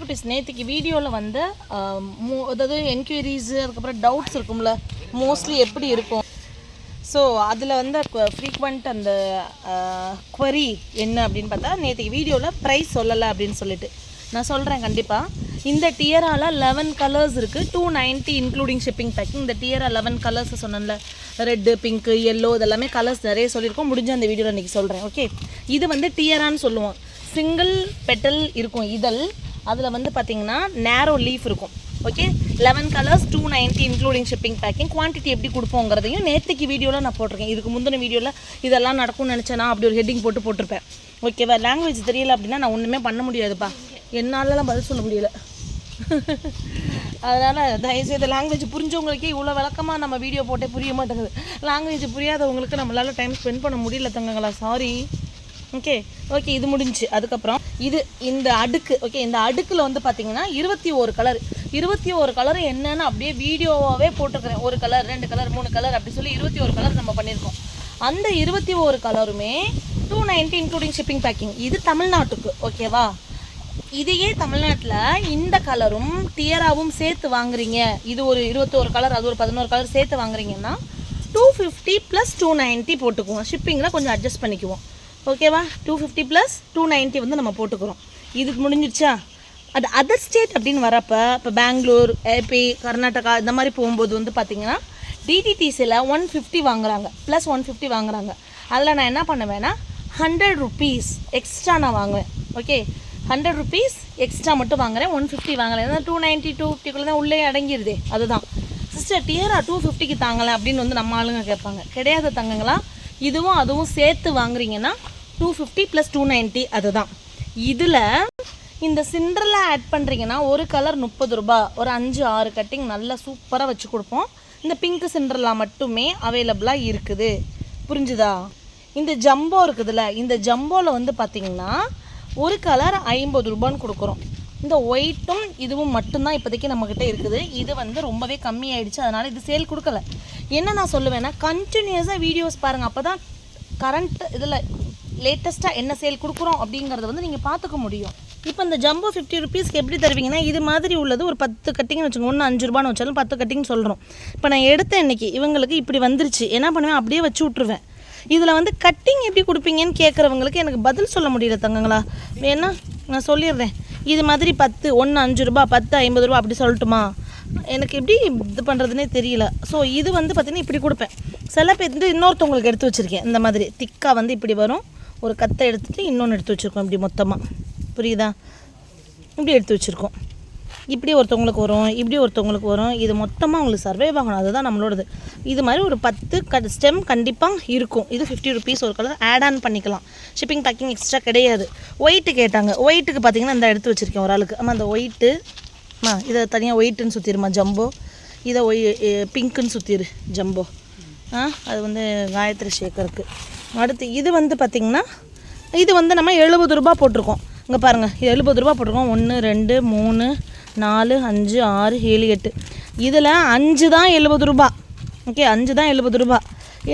குட்டிஸ் நேற்றுக்கு வீடியோவில் வந்து அதாவது என்கொயரிஸு அதுக்கப்புறம் டவுட்ஸ் இருக்கும்ல மோஸ்ட்லி எப்படி இருக்கும்? ஸோ அதில் வந்து ஃப்ரீக்வெண்ட் அந்த குவரி என்ன அப்படின்னு பார்த்தா நேற்றுக்கு வீடியோவில் ப்ரைஸ் சொல்லலை அப்படின்னு சொல்லிட்டு. நான் சொல்கிறேன் கண்டிப்பாக இந்த டியரால் லெவன் கலர்ஸ் இருக்குது two ninety including shipping packing இந்த டியரா லெவன் கலர்ஸ் சொன்னேன்ல ரெட்டு பிங்க்கு எல்லோ இதெல்லாமே கலர்ஸ் நிறைய சொல்லியிருக்கோம். முடிஞ்ச அந்த வீடியோவில் இன்றைக்கி சொல்கிறேன் ஓகே இது வந்து டியரான்னு சொல்லுவோம். சிங்கிள் பெட்டல் இருக்கும் இதழ். அதில் வந்து பார்த்தீங்கன்னா நேரோ லீஃப் இருக்கும். Okay eleven colours two ninety including shipping packing quantity எப்படி கொடுப்போங்கிறதையும் நேற்றுக்கு வீடியோவில் நான் போட்டிருக்கேன். இதுக்கு முந்தின வீடியோவில் இதெல்லாம் நடக்கும்னு நினச்சேனா அப்படி ஒரு ஹெட்டிங் போட்டு போட்டிருப்பேன். ஓகேவா லாங்குவேஜ் தெரியல அப்படின்னா நான் ஒன்றுமே பண்ண முடியாதுப்பா. என்னாலலாம் பதில் சொல்ல முடியல. அதனால் தயவுசெய்து லாங்குவேஜ் புரிஞ்சவங்களுக்கே இவ்வளோ விளக்கமாக நம்ம வீடியோ போட்டே புரிய மாட்டேங்குது. லாங்குவேஜ் புரியாதவங்களுக்கு நம்மளால் டைம் ஸ்பெண்ட் பண்ண முடியல தங்கங்களா. சாரி ஓகே ஓகே இது முடிஞ்சுச்சு அதுக்கப்புறம் இது இந்த அடுக்கு ஓகே இந்த அடுக்கில் வந்து பார்த்தீங்கன்னா இருபத்தி ஒரு கலர் இருபத்தி ஒரு கலர் என்னன்னு அப்படியே வீடியோவாகவே போட்டிருக்கிறேன். ஒரு கலர் ரெண்டு கலர் மூணு கலர் அப்படி சொல்லி இருபத்தி ஒரு கலர் நம்ம பண்ணியிருக்கோம். அந்த இருபத்தி ஒரு கலருமே two ninety including shipping packing இது தமிழ்நாட்டுக்கு ஓகேவா இதையே தமிழ்நாட்டில் இந்த கலரும் டியராவும் சேர்த்து வாங்குறீங்க. இது ஒரு இருபத்தோரு கலர் அது ஒரு பதினோரு கலர் சேர்த்து வாங்குறீங்கன்னா two fifty plus two ninety போட்டுக்குவோம். ஷிப்பிங்கில் கொஞ்சம் அட்ஜஸ்ட் பண்ணிக்குவோம். ஓகேவா? Two fifty plus two ninety வந்து நம்ம போட்டுக்கிறோம். இதுக்கு முடிஞ்சிடுச்சா அது அதர் ஸ்டேட் அப்படின்னு வரப்போ இப்போ பெங்களூர் ஏபி கர்நாடகா இந்த மாதிரி போகும்போது வந்து பார்த்தீங்கன்னா டிடிடிசியில் ஒன் ஃபிஃப்டி வாங்குறாங்க. ப்ளஸ் ஒன் ஃபிஃப்டி வாங்குறாங்க. அதில் நான் என்ன பண்ணுவேன்னா ஹண்ட்ரட் ருபீஸ் எக்ஸ்ட்ரா நான் வாங்குவேன். ஓகே ஹண்ட்ரட் ருபீஸ் எக்ஸ்ட்ரா மட்டும் வாங்குறேன். ஒன் ஃபிஃப்டி வாங்கலை. ஏன்னா டூ நைன்ட்டி டூ ஃபிஃப்டிக்குள்ளே தான் உள்ளே அடங்கிடுது அதுதான். சிஸ்டர் டியரா டூ ஃபிஃப்டிக்கு தாங்கலை அப்படின்னு வந்து நம்ம ஆளுங்க கேட்பாங்க. கிடையாது தங்கங்களா? இதுவும் அதுவும் சேர்த்து வாங்குறீங்கன்னா two fifty plus two ninety அதுதான். இதில் இந்த சிண்டரில் ஆட் பண்ணுறீங்கன்னா ஒரு கலர் முப்பது ரூபாய் ஒரு அஞ்சு ஆறு கட்டிங் நல்லா சூப்பராக வச்சு கொடுப்போம். இந்த பிங்க் சிண்டர்லா மட்டுமே அவைலபிளாக இருக்குது. புரிஞ்சுதா? இந்த ஜம்போ இருக்குதுல்ல இந்த ஜம்போவில் வந்து பார்த்திங்கன்னா ஒரு கலர் ஐம்பது ரூபான்னு கொடுக்குறோம். இந்த ஒயிட்டும் இதுவும் மட்டும்தான் இப்போதைக்கு நம்மக்கிட்ட இருக்குது. இது வந்து ரொம்பவே கம்மி ஆயிடுச்சு அதனால் இது சேல் கொடுக்கல. என்ன நான் சொல்லுவேன்னா கண்டினியூஸாக வீடியோஸ் பாருங்கள் அப்போ தான் கரண்ட் இதில் லேட்டஸ்ட்டாக என்ன சேல் கொடுக்குறோம் அப்படிங்கிறத வந்து நீங்கள் பார்த்துக்க முடியும். இப்போ இந்த ஜம்போ ஃபிஃப்டி ருபீஸ்க்கு எப்படி தருவீங்கன்னா இது மாதிரி உள்ளது ஒரு பத்து கட்டிங்னு வச்சுக்கோங்க. ஒன்று அஞ்சு ரூபான்னு வச்சாலும் பத்து கட்டிங் சொல்கிறோம் இப்போ நான் எடுத்தேன் இன்னைக்கு இவங்களுக்கு இப்படி வந்துருச்சு. என்ன பண்ணுவேன்? அப்படியே வச்சு விட்ருவேன் இதில் வந்து கட்டிங் எப்படி கொடுப்பீங்கன்னு கேட்குறவங்களுக்கு எனக்கு பதில் சொல்ல முடியல தங்கங்களா. வேணா நான் சொல்லிடுறேன். இது மாதிரி பத்து ஒன்று அஞ்சு ரூபா பத்து ஐம்பது ரூபா அப்படி சொல்லட்டுமா? எனக்கு எப்படி இது பண்ணுறதுனே தெரியல. ஸோ இது வந்து பார்த்திங்கன்னா இப்படி கொடுப்பேன். சில பேர் வந்து இன்னொருத்தவங்களுக்கு எடுத்து வச்சுருக்கேன். இந்த மாதிரி திக்காக வந்து இப்படி வரும். ஒரு கத்தை எடுத்துகிட்டு இன்னொன்று எடுத்து வச்சுருக்கோம் இப்படி மொத்தமாக புரியுதா? இப்படி எடுத்து வச்சுருக்கோம். இப்படி ஒருத்தவங்களுக்கு வரும் இப்படி ஒருத்தவங்களுக்கு வரும். இது மொத்தமாக உங்களுக்கு சர்வே ஆகணும். அதுதான் நம்மளோடது. இது மாதிரி ஒரு பத்து க ஸ்டெம் கண்டிப்பாக இருக்கும். இது ஃபிஃப்டி ருபீஸ் ஒரு கலர் ஆட் ஆன் பண்ணிக்கலாம். ஷிப்பிங் பேக்கிங் எக்ஸ்ட்ரா கிடையாது. ஒயிட்டு கேட்டாங்க ஒயிட்டுக்கு பார்த்தீங்கன்னா இந்த எடுத்து வச்சுருக்கேன் ஒரு ஆளுக்கு. ஆமாம் அந்த ஒயிட்டு ஆ இதை தனியாக ஒயிட்டுன்னு சுற்றிடுமா ஜம்போ இதை ஒய் பிங்க்குன்னு சுற்றிடு ஜம்போ ஆ அது வந்து காயத்ரி சேகருக்கு அடுத்து இது வந்து பார்த்திங்கன்னா இது வந்து நம்ம எழுபது ரூபா போட்டிருக்கோம். இங்கே பாருங்கள் எழுபது ரூபா போட்டிருக்கோம். ஒன்று ரெண்டு மூணு நாலு அஞ்சு ஆறு ஏழு எட்டு. இதில் அஞ்சு தான் எழுபது ரூபா. ஓகே அஞ்சு தான் எழுபது ரூபா.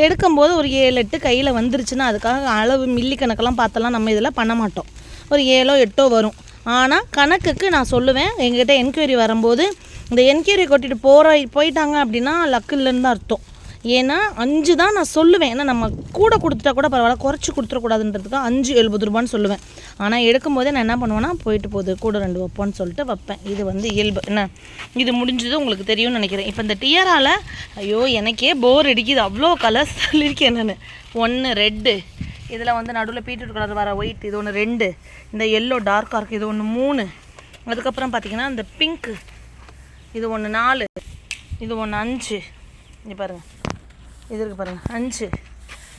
எடுக்கும்போது ஒரு ஏழு எட்டு கையில் வந்துருச்சுன்னா அதுக்காக அளவு மில்லி கணக்கெல்லாம் பார்த்தெல்லாம் நம்ம இதில் பண்ண மாட்டோம். ஒரு ஏழோ எட்டோ வரும். ஆனால் கணக்குக்கு நான் சொல்லுவேன் எங்ககிட்ட என்கொயரி வரும்போது இந்த என்கொயரி கொட்டிட்டு போகிற போயிட்டாங்க அப்படின்னா லக்கு இல்லைன்னு தான் அர்த்தம். ஏன்னா அஞ்சு தான் நான் சொல்லுவேன். ஏன்னா நம்ம கூட கொடுத்துட்டா கூட பரவாயில்ல. குறைச்சி கொடுத்துடக்கூடாதுன்றதுக்கு அஞ்சு எழுபது ரூபான்னு சொல்லுவேன். ஆனால் எடுக்கும்போதே நான் என்ன பண்ணுவேன்னா போயிட்டு போகுது. கூட ரெண்டு வைப்போன்னு சொல்லிட்டு வைப்பேன். இது வந்து இயல்பு. என்ன? இது முடிஞ்சது உங்களுக்கு தெரியும்னு நினைக்கிறேன். இப்போ இந்த டியரால் ஐயோ எனக்கே போர் அடிக்குது. அவ்வளோ கலர்ஸ் சொல்லியிருக்கேன் நான். ஒன்று ரெட்டு. இதில் வந்து நடுவில் பீட்ரூட் கலர் வர ஒயிட் இது ஒன்று ரெண்டு. இந்த எல்லோ டார்க்காக இருக்குது இது ஒன்று மூணு. அதுக்கப்புறம் பார்த்தீங்கன்னா இந்த பிங்க்கு இது ஒன்று நாலு. இது ஒன்று அஞ்சு. இங்கே பாருங்கள் இது இருக்குது பாருங்கள் அஞ்சு.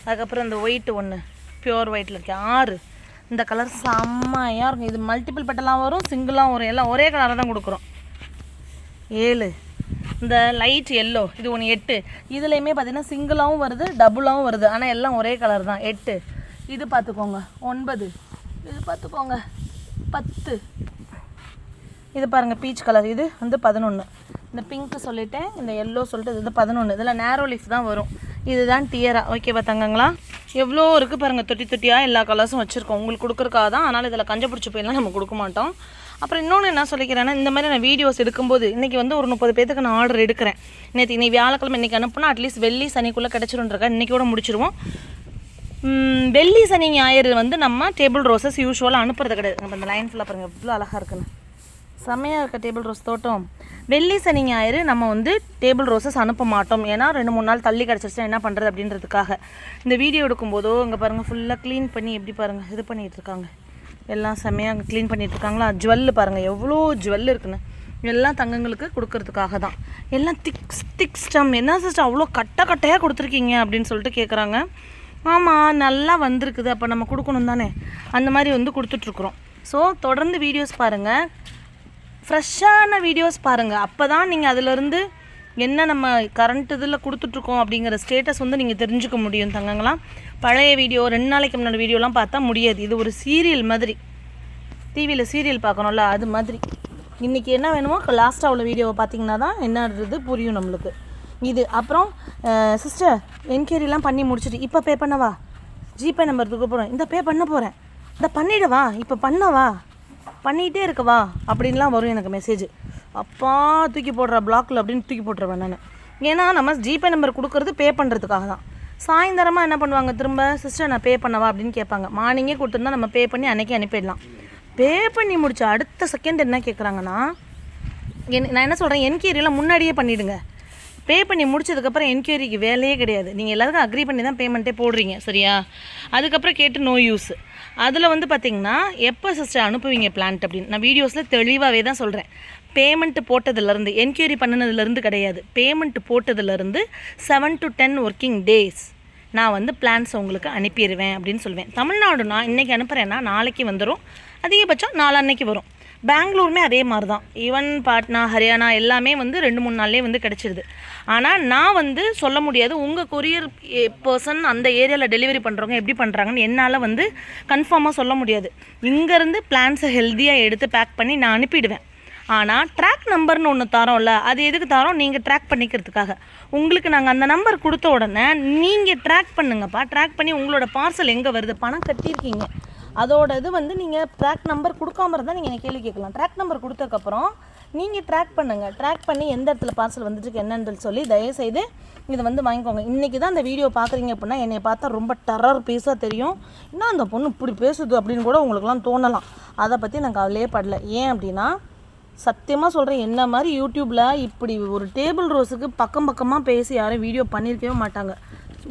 அதுக்கப்புறம் இந்த ஒயிட் ஒன்று பியூர் ஒயிட்டில் இருக்கு. ஆறு. இந்த கலர் செம்மையாக இருக்கும். இது மல்டிபிள் பட்டெல்லாம் வரும் சிங்கிளாக வரும். எல்லாம் ஒரே கலராக தான் கொடுக்குறோம். ஏழு. இந்த லைட் எல்லோ இது ஒன்று எட்டு. இதுலேயுமே பார்த்தீங்கன்னா சிங்கிளாகவும் வருது டபுளாகவும் வருது. ஆனால் எல்லாம் ஒரே கலர் தான். எட்டு. இது பார்த்துக்கோங்க ஒன்பது. இது பார்த்துக்கோங்க பத்து. இது பாருங்கள் பீச் கலர் இது வந்து பதினொன்று இந்த பிங்க்கு சொல்லிட்டேன் இந்த எல்லோ சொல்லிட்டு இது வந்து பதினொன்று இதில் நேரோ லீஃப் தான் வரும். இதுதான் டியரா ஓகேவா தங்கங்களா? எவ்வளோ இருக்குது பாருங்கள் தொட்டி தொட்டியாக எல்லா கலர்ஸும் வச்சுருக்கோம். உங்களுக்கு கொடுக்குறக்காக தான். ஆனால் இதில் கஞ்ச பிடிச்சி போயெல்லாம் நம்ம கொடுக்க மாட்டோம். அப்புறம் இன்னொன்று என்ன சொல்லிக்கிறேன்னா இந்த மாதிரி நான் வீடியோஸ் எடுக்கும்போது இன்றைக்கி வந்து ஒரு முப்பது பேத்துக்கு நான் ஆர்டர் எடுக்கிறேன். நேற்று இன்னைக்கு வியாழக்கிழமை இன்றைக்கி அனுப்புனா அட்லீஸ்ட் வெள்ளி சனிக்குள்ளே கிடச்சிருன்றக்கா இன்றைக்கி முடிச்சிருவோம். வெள்ளி சனி ஞாயிறு வந்து நம்ம டேபிள் ரோசஸ் யூஸ்வலாக அனுப்புறது கிடையாது. நம்ம இந்த லைன் ஃபுல்லாக பாருங்கள் எவ்வளோ அழகாக இருக்குன்னு. செம்மையாக இருக்க டேபிள் ரோஸ் தோட்டம். வெள்ளி சனி ஞாயிறு நம்ம வந்து டேபிள் ரோஸஸ் அனுப்ப மாட்டோம். ஏன்னா ரெண்டு மூணு நாள் தள்ளி கிடச்சிருச்சுன்னா என்ன பண்ணுறது அப்படின்றதுக்காக. இந்த வீடியோ எடுக்கும்போதோ இங்கே பாருங்கள் ஃபுல்லாக க்ளீன் பண்ணி எப்படி பாருங்கள் இது பண்ணிகிட்டு இருக்காங்க. எல்லாம் செம்மையாக க்ளீன் பண்ணிகிட்ருக்காங்களா ஜுவல்லு பாருங்கள் எவ்வளோ ஜுவல் இருக்குன்னு. எல்லாம் தங்கங்களுக்கு கொடுக்கறதுக்காக தான். எல்லாம் திக் திக் ஸ்டம் என்ன சிஸ்டம் அவ்வளோ கட்டை கட்டையாக கொடுத்துருக்கீங்க அப்படின்னு சொல்லிட்டு கேட்குறாங்க ஆமாம் நல்லா வந்திருக்குது. அப்போ நம்ம கொடுக்கணும் தானே? அந்த மாதிரி வந்து கொடுத்துட்ருக்குறோம் ஸோ தொடர்ந்து வீடியோஸ் பாருங்கள் ஃப்ரெஷ்ஷான வீடியோஸ் பாருங்கள் அப்போ தான் நீங்கள் அதிலிருந்து என்ன நம்ம கரண்ட் இதில் கொடுத்துட்ருக்கோம் அப்படிங்கிற ஸ்டேட்டஸ் வந்து நீங்கள் தெரிஞ்சுக்க முடியும் தங்கங்களாம் பழைய வீடியோ ரெண்டு நாளைக்கு முன்னாடி வீடியோலாம் பார்த்தா முடியாது. இது ஒரு சீரியல் மாதிரி. டிவியில் சீரியல் பார்க்கணும்ல அது மாதிரி. இன்றைக்கி என்ன வேணுமோ லாஸ்ட்டாக உள்ள வீடியோவை பார்த்தீங்கன்னா தான் என்னன்றது புரியும் நம்மளுக்கு. இது அப்புறம் சிஸ்டர் என்கொயரிலாம் பண்ணி முடிச்சுட்டு இப்போ பே பண்ணவா? ஜிபே நம்பர் தூக்க போகிறேன் இந்த பே பண்ண போகிறேன் இந்த பண்ணிடவா? இப்போ பண்ணவா? பண்ணிகிட்டே இருக்கவா அப்படின்லாம் வரும் எனக்கு மெசேஜ் அப்பா தூக்கி போடுற பிளாக்ல அப்படின்னு தூக்கி போட்டுருவேன் நான். ஏன்னா நம்ம ஜிபே நம்பர் கொடுக்கறது பே பண்ணுறதுக்காக தான். சாயந்தரமாக என்ன பண்ணுவாங்க திரும்ப? சிஸ்டர் நான் பே பண்ணவா? அப்படின்னு கேட்பாங்க. மார்னிங்கே கொடுத்துருந்தா நம்ம பே பண்ணி அன்னைக்கே அனுப்பிடலாம். பே பண்ணி முடிச்ச அடுத்த செகண்ட் என்ன கேட்குறாங்கன்னா என் நான் என்ன சொல்கிறேன் என்கொயரியெல்லாம் முன்னாடியே பண்ணிவிடுங்க பே பண்ணி முடிச்சதுக்கப்புறம் என்கொயரிக்கு வேலையே கிடையாது. நீங்கள் எல்லாருக்கும் அக்ரி பண்ணி தான் பேமெண்ட்டே போடுறீங்க சரியா? அதுக்கப்புறம் கேட்டு நோ யூஸ் அதில் வந்து பார்த்தீங்கன்னா எப்போ சிஸ்டர் அனுப்புவீங்க பிளான்ட் அப்படின்னு? நான் வீடியோஸில் தெளிவாகவே தான் சொல்கிறேன் பேமெண்ட் போட்டதுலேருந்து என்கொயரி பண்ணினதுலேருந்து கிடையாது. Payment போட்டதுலேருந்து seven to ten working days நான் வந்து பிளான்ஸ் உங்களுக்கு அனுப்பிடுவேன் அப்படின்னு சொல்லுவேன் தமிழ்நாடுனா இன்றைக்கி அனுப்புகிறேன்னா நாளைக்கு வந்துடும் அதிகபட்சம் நாளான்னைக்கு வரும். பெங்களூருமே அதே மாதிரி தான் ஈவன் பாட்னா ஹரியானா எல்லாமே வந்து ரெண்டு மூணு நாள்லேயே வந்து கிடச்சிருது. ஆனால் நான் வந்து சொல்ல முடியாது உங்கள் கொரியர் பர்சன் அந்த ஏரியாவில் டெலிவரி பண்ணுறவங்க எப்படி பண்ணுறாங்கன்னு என்னால் வந்து கன்ஃபார்மாக சொல்ல முடியாது. இங்கேருந்து பிளான்ஸை ஹெல்த்தியாக எடுத்து பேக் பண்ணி நான் அனுப்பிடுவேன். ஆனால் ட்ராக் நம்பர்னு ஒன்று தரோம்ல அது எதுக்கு தரோம்? நீங்கள் ட்ராக் பண்ணிக்கிறதுக்காக. உங்களுக்கு நாங்கள் அந்த நம்பர் கொடுத்த உடனே நீங்கள் ட்ராக் பண்ணுங்கப்பா. ட்ராக் பண்ணி உங்களோட பார்சல் எங்கே வருது? பணம் கட்டியிருக்கீங்க. அதோட இது வந்து நீங்கள் ட்ராக் நம்பர் கொடுக்காம இருந்தால் நீங்கள் கேள்வி கேட்கலாம். ட்ராக் நம்பர் கொடுத்ததுக்கப்புறம் நீங்கள் ட்ராக் பண்ணுங்கள் ட்ராக் பண்ணி எந்த இடத்துல பார்சல் வந்துட்டுருக்கு என்னன்னு சொல்லி தயவுசெய்து இதை வந்து வாங்கிக்கோங்க. இன்றைக்கி தான் அந்த வீடியோ பார்க்குறீங்க அப்படின்னா என்னை பார்த்தா ரொம்ப டெரர் பீஸாக தெரியும். என்ன அந்த பொண்ணு இப்படி பேசுது அப்படின்னு கூட உங்களுக்குலாம் தோணலாம். அதை பற்றி நான் கவலையே படல. ஏன் அப்படின்னா சத்தியமாக சொல்கிறேன் என்ன மாதிரி யூடியூப்பில் இப்படி ஒரு டேபிள் ரோஸுக்கு பக்கம் பக்கமாக பேசி யாரும் வீடியோ பண்ணியிருக்கவே மாட்டாங்க.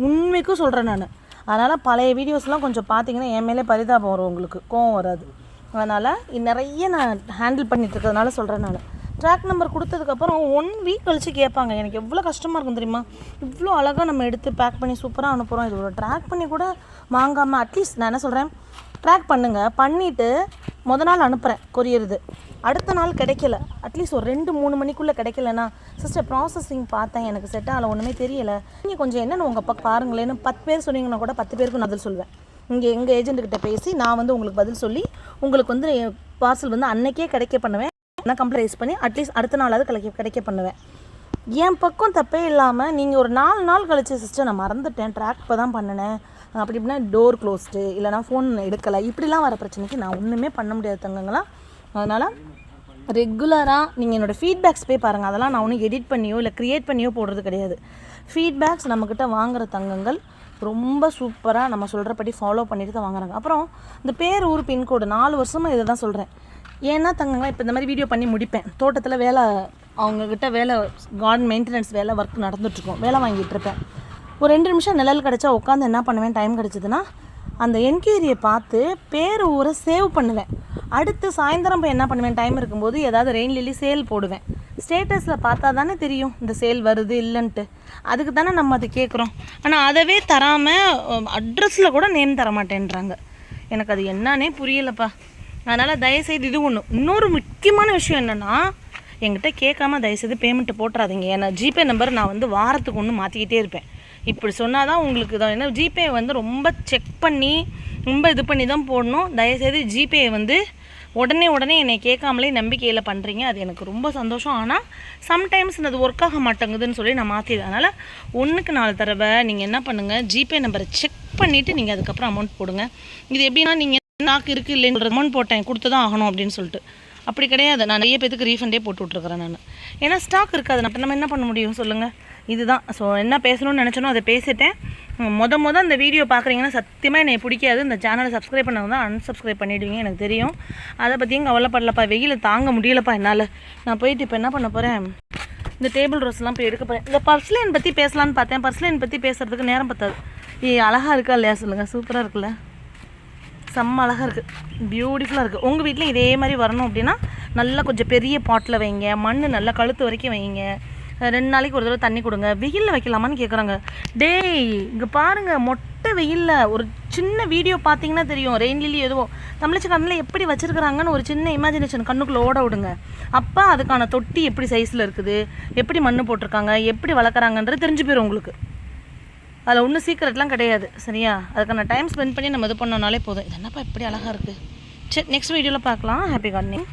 உண்மைக்கும் சொல்கிறேன் நான். அதனால் பழைய வீடியோஸ்லாம் கொஞ்சம் பார்த்தீங்கன்னா என் மேலே பரிதாபம் வரும் உங்களுக்கு. கோவம் வராது. அதனால் நிறைய நான் ஹேண்டில் பண்ணிட்டு இருக்கிறதுனால சொல்கிறேன் நான். ட்ராக் நம்பர் கொடுத்ததுக்கப்புறம் ஒன் வீக் கழிச்சு கேட்பாங்க. எனக்கு எவ்வளோ கஷ்டமாக இருக்கும் தெரியுமா? இவ்வளோ அழகாக நம்ம எடுத்து பேக் பண்ணி சூப்பராக அனுப்புகிறோம் இது ஒரு ட்ராக் பண்ணி கூட வாங்காமல் அட்லீஸ்ட் நான் என்ன சொல்கிறேன் ட்ராக் பண்ணுங்கள் பண்ணிவிட்டு முத நாள் அனுப்புகிறேன் கொரியர் இது. அடுத்த நாள் கிடைக்கல. அட்லீஸ்ட் ஒரு ரெண்டு மூணு மணிக்குள்ளே கிடைக்கலனா சிஸ்டர் ப்ராசஸிங் பார்த்தேன் எனக்கு செட் ஆகல ஒன்றுமே தெரியல. நீங்கள் கொஞ்சம் என்னென்னு உங்கள் பக்கம் பாருங்களேன்னு பத்து பேர் சொன்னீங்கன்னா கூட பத்து பேருக்கு நான் பதில் சொல்லுவேன் இங்கே எங்கள் ஏஜென்ட்டுக்கிட்ட பேசி நான் வந்து உங்களுக்கு பதில் சொல்லி உங்களுக்கு வந்து பார்சல் வந்து அன்னைக்கே கிடைக்க பண்ணுவேன். நான் கம்ப்ளைண்ட் ரைஸ் பண்ணி அட்லீஸ்ட் அடுத்த நாளாவது கிடைக்க கிடைக்க பண்ணுவேன். என் பக்கம் தப்பே இல்லாமல் நீங்கள் ஒரு நாலு நாள் கழிச்சு சிஸ்டர் நான் மறந்துட்டேன். ட்ராக் இப்போ தான் பண்ணினேன். அப்படி இப்படின்னா டோர் க்ளோஸ்டு இல்லைனா ஃபோன் எடுக்கலை. இப்படிலாம் வர பிரச்சனைக்கு நான் ஒன்றுமே பண்ண முடியாது தங்கங்களா. அதனால் ரெகுலராக நீங்கள் என்னோடய ஃபீட்பேக்ஸ் போய் பாருங்கள் அதெல்லாம் நான் ஒன்றும் எடிட் பண்ணியோ இல்லை க்ரியேட் பண்ணியோ போடுறது கிடையாது. ஃபீட்பேக்ஸ் நம்மக்கிட்ட வாங்குகிற தங்கங்கள் ரொம்ப சூப்பராக நம்ம சொல்கிறபடி ஃபாலோ பண்ணிட்டு தான் வாங்குறாங்க. அப்புறம் இந்த பேர் ஊர் பின்கோடு நாலு வருஷமாக இதை தான் சொல்கிறேன் ஏன்னா தங்கங்களா இப்போ இந்த மாதிரி வீடியோ பண்ணி முடிப்பேன். தோட்டத்தில் வேலை அவங்கக்கிட்ட வேலை கார்டன் மெயின்டெனன்ஸ் வேலை ஒர்க் நடந்துட்டுருக்கோம் வேலை வாங்கிட்டு இருப்பேன். ஒரு ரெண்டு நிமிஷம் நிழல் கிடச்சா உட்காந்து என்ன பண்ணுவேன்? டைம் கிடச்சிதுன்னா அந்த என்கொயரியை பார்த்து பேர் ஊரை சேவ் பண்ணுவேன் அடுத்து சாயந்தரம் போய் என்ன பண்ணுவேன்? டைம் இருக்கும்போது ஏதாவது ரெயின் லில்லி சேல் போடுவேன். ஸ்டேட்டஸில் பார்த்தா தானே தெரியும் இந்த சேல் வருது இல்லைன்ட்டு. அதுக்கு தானே நம்ம அதை கேட்குறோம். ஆனால் அதவே தராமல் அட்ரஸில் கூட நேம் தர மாட்டேன்றாங்க. எனக்கு அது என்னன்னே புரியலப்பா. அதனால் தயவுசெய்து இது ஒன்று இன்னொரு முக்கியமான விஷயம் என்னென்னா என்கிட்ட கேட்காம தயவுசெய்து பேமெண்ட்டு போட்டுறாதீங்க. ஏன்னா ஜிபே நம்பர் நான் வந்து வாரத்துக்கு ஒன்று மாற்றிக்கிட்டே இருப்பேன். இப்படி சொன்னால் தான் உங்களுக்கு தான் ஏன்னா ஜிபே வந்து ரொம்ப செக் பண்ணி ரொம்ப இது பண்ணி தான் போடணும். தயவுசெய்து ஜிபே வந்து உடனே உடனே என்னை கேட்காமலே நம்பிக்கையில் பண்ணுறீங்க அது எனக்கு ரொம்ப சந்தோஷம். ஆனால் சம்டைம்ஸ் அது ஒர்க் ஆக மாட்டேங்குதுன்னு சொல்லி நான் மாற்றிடுவேன் அதனால் ஒன்றுக்கு நாலு தடவை நீங்கள் என்ன பண்ணுங்கள் ஜிபே நம்பரை செக் பண்ணிவிட்டு நீங்கள் அதுக்கப்புறம் அமௌண்ட் போடுங்க. இது எப்படின்னா நீங்கள் நாக்கு இருக்குது இல்லைன்னு அமௌண்ட் போட்டேன் கொடுத்து தான் ஆகணும் அப்படின்னு சொல்லிட்டு. அப்படி கிடையாது. நான் நிறைய பேத்துக்கு ரீஃபண்டே போட்டு விட்ருக்குறேன் நான். ஏன்னா ஸ்டாக் இருக்காது. அப்போ நம்ம என்ன பண்ண முடியும்? சொல்லுங்கள் இதுதான். ஸோ என்ன பேசணும்னு நினச்சனோ அதை பேசிட்டேன். மொத மொதல் அந்த வீடியோ பார்க்குறீங்கன்னா சத்தியமாக என்னை பிடிக்காது. இந்த சேனலை சப்ஸ்கிரைப் பண்ணவங்க தான் அன்சப்ஸ்கிரைப் பண்ணிடுவீங்க எனக்கு தெரியும். அதை பற்றியும் கவலைப்படலப்பா. வெயில் தாங்க முடியலப்பா என்னால். நான் போயிட்டு இப்போ என்ன பண்ண போகிறேன் இந்த டேபிள் ரோஸ்லாம் போய் எடுக்க போகிறேன் இந்த பர்ஸ்லைன் பற்றி பேசலான்னு பார்த்தேன். பர்ஸ்லைன் பற்றி பேசுகிறதுக்கு நேரம் பத்தாது. ஏ அழகாக இருக்கா இல்லையா? சொல்லுங்கள் சூப்பராக இருக்குல்ல? செம்ம அழகாக இருக்குது பியூட்டிஃபுல்லாக இருக்குது உங்கள் வீட்டில் இதே மாதிரி வரணும் அப்படின்னா நல்லா கொஞ்சம் பெரிய பாட்டில் வைங்க. மண் நல்லா கழுத்து வரைக்கும் வைங்க. ரெண்டு நாளைக்கு ஒரு தடவை தண்ணி கொடுங்க. வெயிலில் வைக்கலாமான்னு கேட்குறாங்க டேய் இங்கே பாருங்கள் மொட்டை வெயிலில் ஒரு சின்ன வீடியோ பார்த்தீங்கன்னா தெரியும். ரெயின் லில்லி எதுவோ தமிழச்சி கண்ணில் எப்படி வச்சுருக்குறாங்கன்னு ஒரு சின்ன இமேஜினேஷன் கண்ணுக்குள்ளே ஓட விடுங்க. அப்போ அதுக்கான தொட்டி எப்படி சைஸில் இருக்குது? எப்படி மண் போட்டிருக்காங்க? எப்படி வளர்க்குறாங்கன்றது தெரிஞ்சு போயிடும் உங்களுக்கு. அதில் ஒன்றும் சீக்கிரட்லாம் கிடையாது சரியா? அதுக்கான டைம் ஸ்பெண்ட் பண்ணி நம்ம இது பண்ணோம்னாலே போதும். இது என்னப்பா இப்படி அழகாக இருக்குது சரி நெக்ஸ்ட் வீடியோவில் பார்க்கலாம். Happy gardening